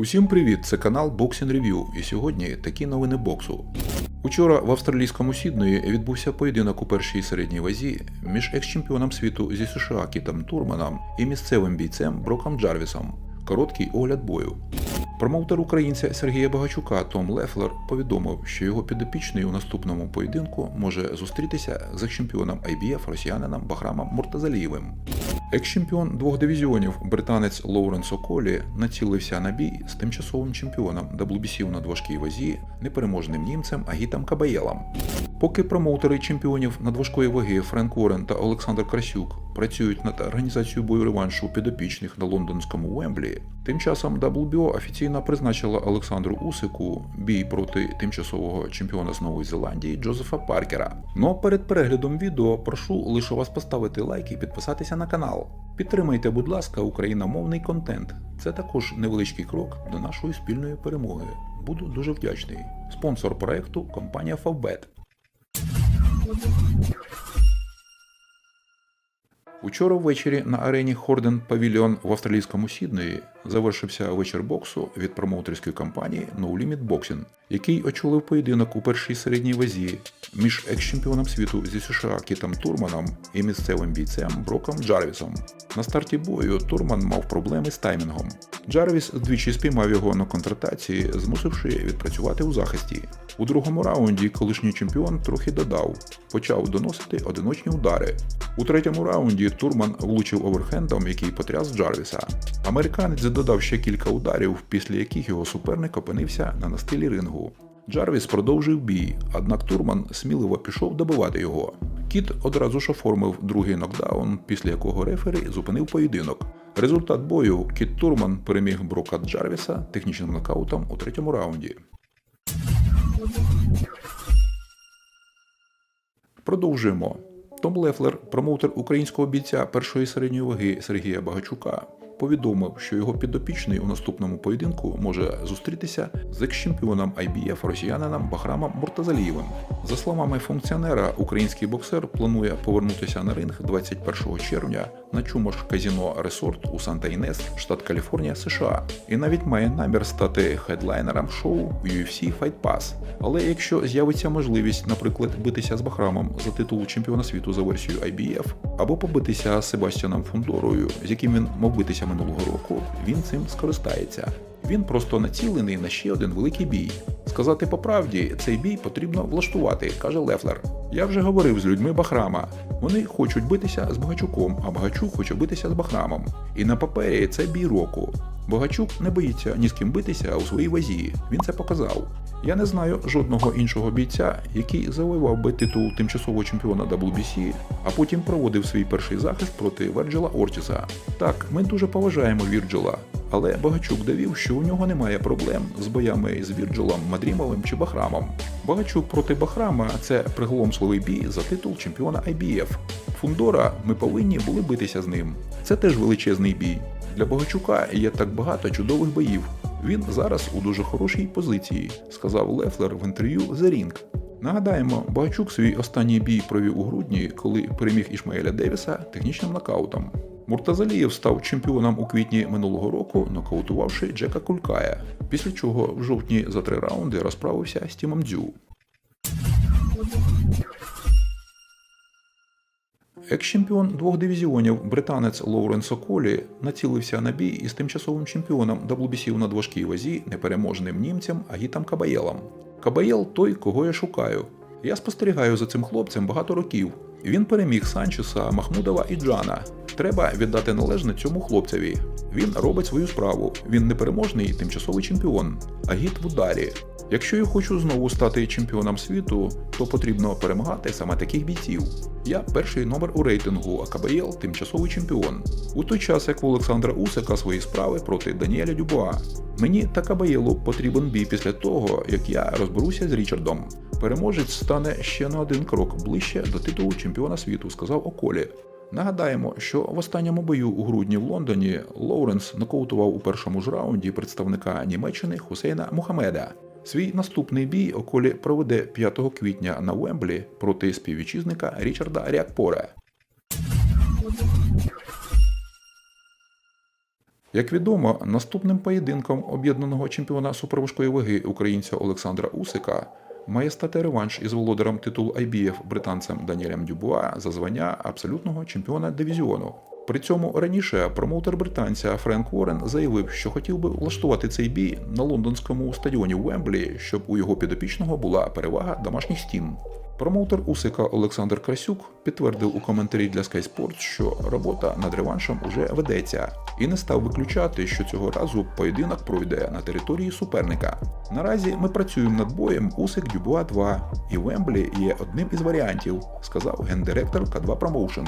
Усім привіт! Це канал Boxing Review і сьогодні такі новини боксу. Учора в австралійському Сідної відбувся поєдинок у першій середній вазі між екс-чемпіоном світу зі США Кітом Турманом і місцевим бійцем Броком Джарвісом. Короткий огляд бою. Промоутер українця Сергія Багачука Том Лефлер повідомив, що його підопічний у наступному поєдинку може зустрітися з екс-чемпіоном IBF росіянином Бахрамом Муртазалієвим. Екс-чемпіон двох дивізіонів, британець Лоуренс Околі, націлився на бій з тимчасовим чемпіоном WBC на надважкій вазі, непереможним німцем Агітом Кабаєлом. Поки промоутери чемпіонів надважкої ваги Френк Уоррен та Олександр Красюк працюють над організацією бою реваншу підопічних на лондонському Уемблі, тим часом WBO офіційно призначила Олександру Усику бій проти тимчасового чемпіона з Нової Зеландії Джозефа Паркера. Ну а перед переглядом відео прошу лише вас поставити лайк і підписатися на канал. Підтримайте, будь ласка, україномовний контент. Це також невеличкий крок до нашої спільної перемоги. Буду дуже вдячний. Спонсор проекту компанія Favbet. Учора ввечері на арені Хорден Павільйон в австралійському Сіднеї завершився вечір боксу від промоутерської компанії No Limit Boxing, який очолив поєдинок у першій середній вазі між екс-чемпіоном світу зі США Кітом Турманом і місцевим бійцем Броком Джарвісом. На старті бою Турман мав проблеми з таймінгом. Джарвіс двічі спіймав його на контратації, змусивши відпрацювати у захисті. У другому раунді колишній чемпіон трохи додав, почав доносити одиночні удари. У третьому раунді Турман влучив оверхендом, який потряс Джарвіса. Американець додав ще кілька ударів, після яких його суперник опинився на настилі рингу. Джарвіс продовжив бій, однак Турман сміливо пішов добивати його. Кіт одразу ж оформив другий нокдаун, після якого рефері зупинив поєдинок. Результат бою Кіт Турман переміг Брока Джарвіса технічним нокаутом у третьому раунді. Продовжуємо. Том Лефлер, промоутер українського бійця першої середньої ваги Сергія Багачука, повідомив, що його підопічний у наступному поєдинку може зустрітися з екс-чемпіоном IBF росіянином Бахрамом Муртазалієвим. За словами функціонера, український боксер планує повернутися на ринг 21 червня на чумош казіно Ресорт у Санта-Інес, штат Каліфорнія, США, і навіть має намір стати хедлайнером шоу UFC Fight Pass. Але якщо з'явиться можливість, наприклад, битися з Бахрамом за титул чемпіона світу за версією IBF, або побитися з Себастьяном Фундорою, з яким він мав битися минулого року, він цим скористається. Він просто націлений на ще один великий бій. Сказати по правді, цей бій потрібно влаштувати, каже Лефлер. Я вже говорив з людьми Бахрама. Вони хочуть битися з Багачуком, а Багачук хоче битися з Бахрамом. І на папері це бій року. Багачук не боїться ні з ким битися у своїй вазі. Він це показав. Я не знаю жодного іншого бійця, який завоював би титул тимчасового чемпіона WBC, а потім проводив свій перший захист проти Верджела Ортіса. Так, ми дуже поважаємо Вірджела, але Багачук довів, що у нього немає проблем з боями з Вірджилом Мадрімовим чи Бахрамом. Багачук проти Бахрама це приголомшливий бій за титул чемпіона IBF. Фундора ми повинні були битися з ним. Це теж величезний бій. Для Богачука є так багато чудових боїв. Він зараз у дуже хорошій позиції, сказав Лефлер в інтерв'ю The Ring. Нагадаємо, Багачук свій останній бій провів у грудні, коли переміг Ішмаеля Девіса технічним нокаутом. Муртазалієв став чемпіоном у квітні минулого року, нокаутувавши Джека Кулькая, після чого в жовтні за три раунди розправився з Тімом Дзю. Екс-чемпіон двох дивізіонів, британець Лоуренс Околі, націлився на бій із тимчасовим чемпіоном WBC у надважкій вазі непереможним німцем Агітом Кабаєлом. Кабаєл той, кого я шукаю. Я спостерігаю за цим хлопцем багато років. Він переміг Санчеса, Махмудова і Джана. Треба віддати належне цьому хлопцеві. Він робить свою справу. Він непереможний тимчасовий чемпіон. Агіт в ударі. Якщо я хочу знову стати чемпіоном світу, то потрібно перемагати саме таких бійців. Я перший номер у рейтингу, а КБЛ тимчасовий чемпіон. У той час, як в Олександра Усика свої справи проти Даніеля Дюбуа. Мені та Кабаєлу потрібен бій після того, як я розберуся з Річардом. Переможець стане ще на один крок ближче до титулу чемпіона світу, сказав Околі. Нагадаємо, що в останньому бою у грудні в Лондоні Лоуренс нокаутував у першому ж раунді представника Німеччини Хусейна Мухамеда. Свій наступний бій Околі проведе 5 квітня на Уемблі проти співвітчизника Річарда Рякпора. Як відомо, наступним поєдинком об'єднаного чемпіона суперважкої ваги українця Олександра Усика має стати реванш із володарем титулу IBF британцем Даніелем Дюбуа за звання абсолютного чемпіона дивізіону. При цьому раніше промоутер британця Френк Уоррен заявив, що хотів би влаштувати цей бій на лондонському стадіоні Вемблі, щоб у його підопічного була перевага домашніх стін. Промоутер Усика Олександр Красюк підтвердив у коментарі для Sky Sports, що робота над реваншем уже ведеться, і не став виключати, що цього разу поєдинок пройде на території суперника. Наразі ми працюємо над боєм Усик Дюбуа 2, і Вемблі є одним із варіантів, сказав гендиректор К2 Promotion.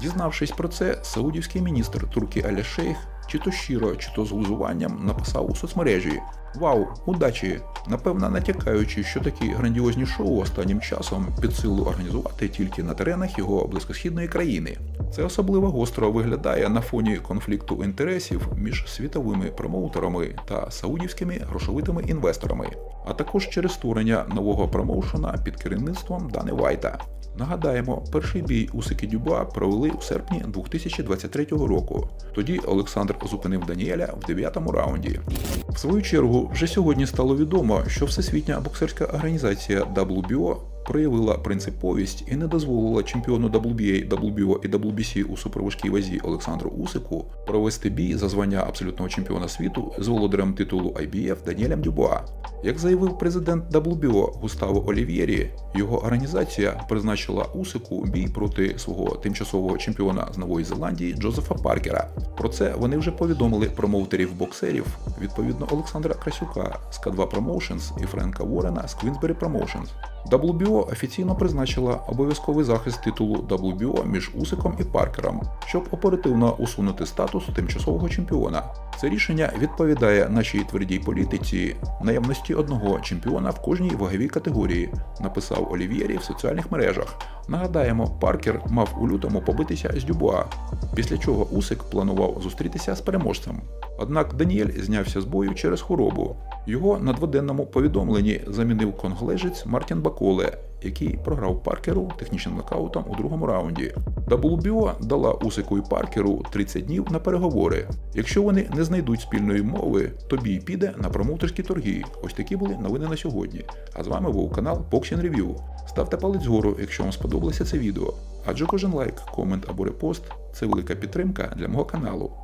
Дізнавшись про це, саудівський міністр Туркі Аля Шейх чи то щиро, чи то з глузуванням написав у соцмережі: Вау, удачі! Напевно, натякаючи, що такі грандіозні шоу останнім часом під силу організувати тільки на теренах його близькосхідної країни. Це особливо гостро виглядає на фоні конфлікту інтересів між світовими промоутерами та саудівськими грошовитими інвесторами, а також через створення нового промоушена під керівництвом Дани Вайта. Нагадаємо, перший бій Усики Дюба провели у серпні 2023 року. Тоді Олександр зупинив Даніеля в дев'ятому раунді. В свою чергу, вже сьогодні стало відомо, що Всесвітня боксерська організація WBO проявила принциповість і не дозволила чемпіону WBA, WBO і WBC у суперважкій вазі Олександру Усику провести бій за звання абсолютного чемпіона світу з володарем титулу IBF Даніелем Дюбуа. Як заявив президент WBO Густаво Олів'єрі, його організація призначила Усику бій проти свого тимчасового чемпіона з Нової Зеландії Джозефа Паркера. Про це вони вже повідомили промоутерів боксерів, відповідно Олександра Красюка з К2 Promotions і Френка Ворена з Queensberry Promotions. WBO офіційно призначила обов'язковий захист титулу WBO між Усиком і Паркером, щоб оперативно усунути статус тимчасового чемпіона. Це рішення відповідає нашій твердій політиці наявності одного чемпіона в кожній ваговій категорії, написав Олів'єрі в соціальних мережах. Нагадаємо, Паркер мав у лютому побитися з Дюбуа, після чого Усик планував зустрітися з переможцем. Однак Даніель знявся з бою через хворобу. Його на дводенному повідомленні замінив конголежець Мартін Баколе, який програв Паркеру технічним нокаутом у другому раунді. WBO дала Усику і Паркеру 30 днів на переговори. Якщо вони не знайдуть спільної мови, то бій піде на промоутерські торги. Ось такі були новини на сьогодні. А з вами був канал Boxing Review. Ставте палець вгору, якщо вам сподобалося це відео. Адже кожен лайк, комент або репост це велика підтримка для мого каналу.